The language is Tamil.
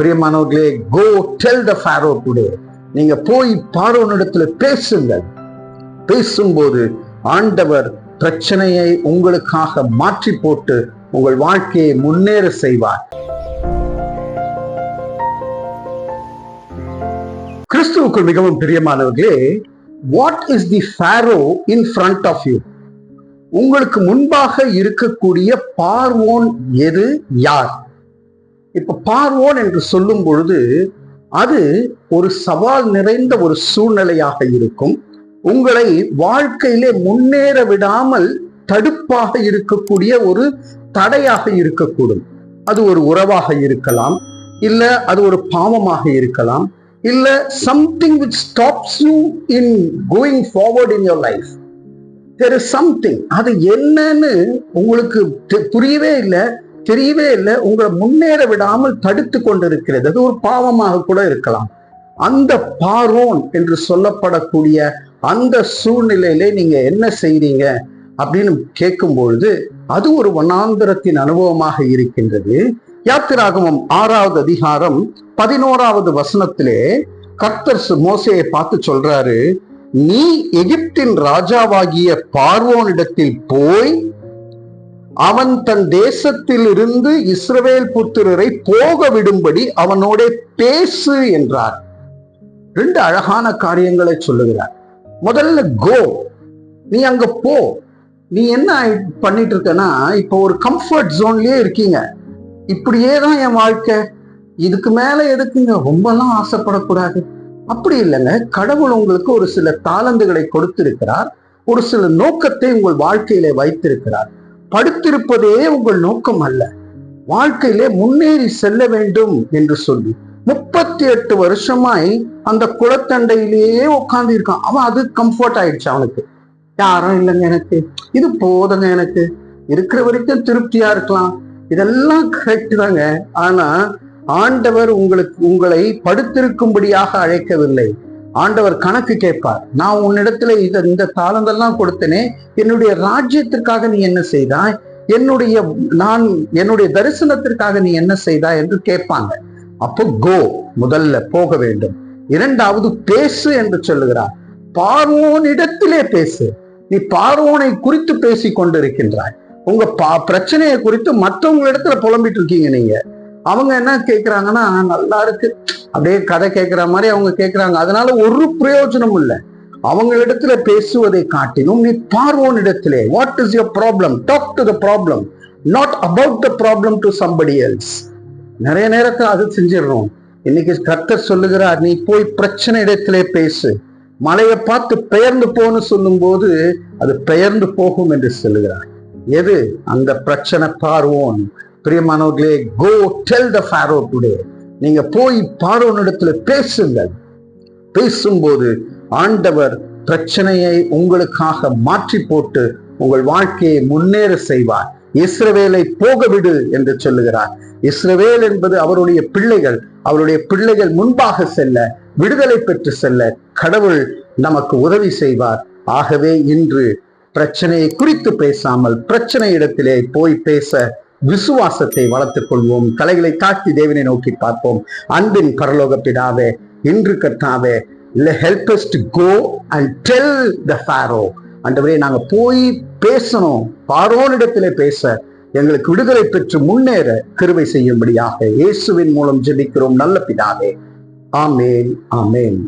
பிரியமானவர்களே go tell the Pharaoh today நீங்க போய் பார்வனிடத்துல பேசுங்கள். பேசும்போது ஆண்டவர் பிரச்சனையை உங்களுக்காக மாற்றி போட்டு உங்கள் வாழ்க்கையை முன்னேற செய்வார். கிறிஸ்துவுக்குள் மிகவும் பிரியமானவர்களே what is the Pharaoh in front of you உங்களுக்கு முன்பாக இருக்கக்கூடிய பார்வோன் எது? யார்? இப்ப பார்வோன் என்று சொல்லும் பொழுது அது ஒரு சவால் நிறைந்த ஒரு சூழ்நிலையாக இருக்கும். உங்களை வாழ்க்கையிலே முன்னேற விடாமல் தடுப்பாக இருக்கக்கூடிய ஒரு தடையாக இருக்கக்கூடும். அது ஒரு உறவாக இருக்கலாம். இல்ல அது ஒரு பாவமாக இருக்கலாம். இல்ல something which stops you in going forward in your life there is something அது என்னன்னு உங்களுக்கு புரியவே இல்லை. தெரியவே இல்லை. உங்களை முன்னேற விடாமல் தடுத்து கொண்டிருக்கிறது. அது ஒரு பாவமாக கூட இருக்கலாம். அந்த பாரோன் என்று சொல்லப்படக்கூடிய அந்த சூழ்நிலையிலே நீங்க என்ன செய்றீங்க அப்படின்னு கேட்கும் பொழுது அது ஒரு வனாந்தரத்தின் அனுபவமாக இருக்கின்றது. யாத்திராகமம் ஆறாவது அதிகாரம் பதினோராவது வசனத்திலே கர்த்தர் மோசையை பார்த்து சொல்றாரு நீ எகிப்தின் ராஜாவாகிய பார்வோனிடத்தில் போய் அவன் தன் தேசத்தில் இருந்து இஸ்ரவேல் புத்திரரை போக விடும்படி அவனோட பேசு என்றார். ரெண்டு அழகான காரியங்களை சொல்லுகிறார். முதல்ல கோ நீ அங்க போ. நீ என்ன பண்ணிட்டு இருக்கனா இப்போ ஒரு கம்ஃபர்ட் ஜோன்லயே இருக்கீங்க. இப்படியே தான் என் வாழ்க்கை. இதுக்கு மேல எதுக்குங்க? ரொம்பலாம் ஆசைப்படக்கூடாது. அப்படி இல்லைங்க. கடவுள் உங்களுக்கு ஒரு சில தாளந்துகளை கொடுத்திருக்கிறார். ஒரு சில நோக்கத்தை உங்கள் வாழ்க்கையிலே வைத்திருக்கிறார். படுத்திருப்பதே உங்கள் நோக்கம் அல்ல. வாழ்க்கையிலே முன்னேறி செல்ல வேண்டும் என்று சொல்லி முப்பத்தி எட்டு வருஷமாய் அந்த குளத்தண்டையிலேயே உட்கார்ந்து இருக்கான். அவன் அது கம்ஃபர்ட் ஆயிடுச்சு அவனுக்கு. யாரும் இல்லைங்க எனக்கு. இது போதுங்க எனக்கு. இருக்கிற வரைக்கும் திருப்தியா இருக்கலாம். இதெல்லாம் கரெக்ட் தாங்க. ஆனா ஆண்டவர் உங்களுக்கு உங்களை படுத்திருக்கும்படியாக அழைக்கவில்லை. ஆண்டவர் கணக்கு கேட்பார். நான் உன்னிடத்துல இத இந்த தாளந்தெல்லாம் கொடுத்தனே என்னுடைய ராஜ்யத்திற்காக நீ என்ன செய்தாய்? என்னுடைய நான் என்னுடைய தரிசனத்திற்காக நீ என்ன செய்தாய் என்று கேட்பாங்க. அப்போ கோ முதல்ல போக வேண்டும். இரண்டாவது பேசு என்று சொல்லுகிறார். பார்வோனிடத்திலே பேசு. நீ பார்வோனை குறித்து பேசி கொண்டிருக்கின்றாய் உங்க பா பிரச்சனையை குறித்து மற்றவங்க இடத்துல புலம்பிட்டு இருக்கீங்க நீங்க. அவங்க என்ன கேட்கறாங்கன்னா நல்லா இருக்கு. அப்படியே கதை கேட்கிற மாதிரி அவங்க கேட்கறாங்க அதனால ஒரு பிரயோஜனம் இல்லை. அவங்களிடத்துல பேசுவதை காட்டிலும் நீ பார்வோனிடத்திலே what is your problem talk to the problem not about the problem to somebody else நிறைய நேரத்தில் அது செஞ்சிடறோம். இன்னைக்கு கர்த்தர் சொல்லுகிறார் நீ போய் பிரச்சனை இடத்திலே பேசு. மலையை பார்த்து பெயர்ந்து போன்னு சொல்லும்போது அது பெயர்ந்து போகும் என்று சொல்லுகிறார். எது? அந்த பிரச்சனை பார்வோன் பிரியமானவர்களே go tell the Pharaoh today நீங்க போய் பார்வனிடத்துல பேசுங்கள். பேசும்போது ஆண்டவர் பிரச்சனையை உங்களுக்காக மாற்றி போட்டு உங்கள் வாழ்க்கையை முன்னேற செய்வார். இஸ்ரவேலை போக விடு என்று சொல்லுகிறார். இஸ்ரவேல் என்பது அவருடைய பிள்ளைகள். அவருடைய பிள்ளைகள் முன்பாக செல்ல விடுதலை பெற்று செல்ல கடவுள் நமக்கு உதவி செய்வார். ஆகவே இன்று பிரச்சனையை குறித்து பேசாமல் பிரச்சனை இடத்திலே போய் பேச விசுவாசத்தை வளர்த்துக் கொள்வோம். தலைகளை தாழ்த்தி தேவனை நோக்கி பார்ப்போம். அன்பின் பரலோக பிதாவே இன்று கர்த்தாவே help us to go and tell the pharaoh. நாங்க போய் பேசணும். பாரோனிடத்திலே பேச எங்களுக்கு விடுதலை பெற்று முன்னேற கிருபை செய்யும்படியாக இயேசுவின் மூலம் ஜெபிக்கிறோம். நல்ல பிதாவே. ஆமேன் ஆமேன்.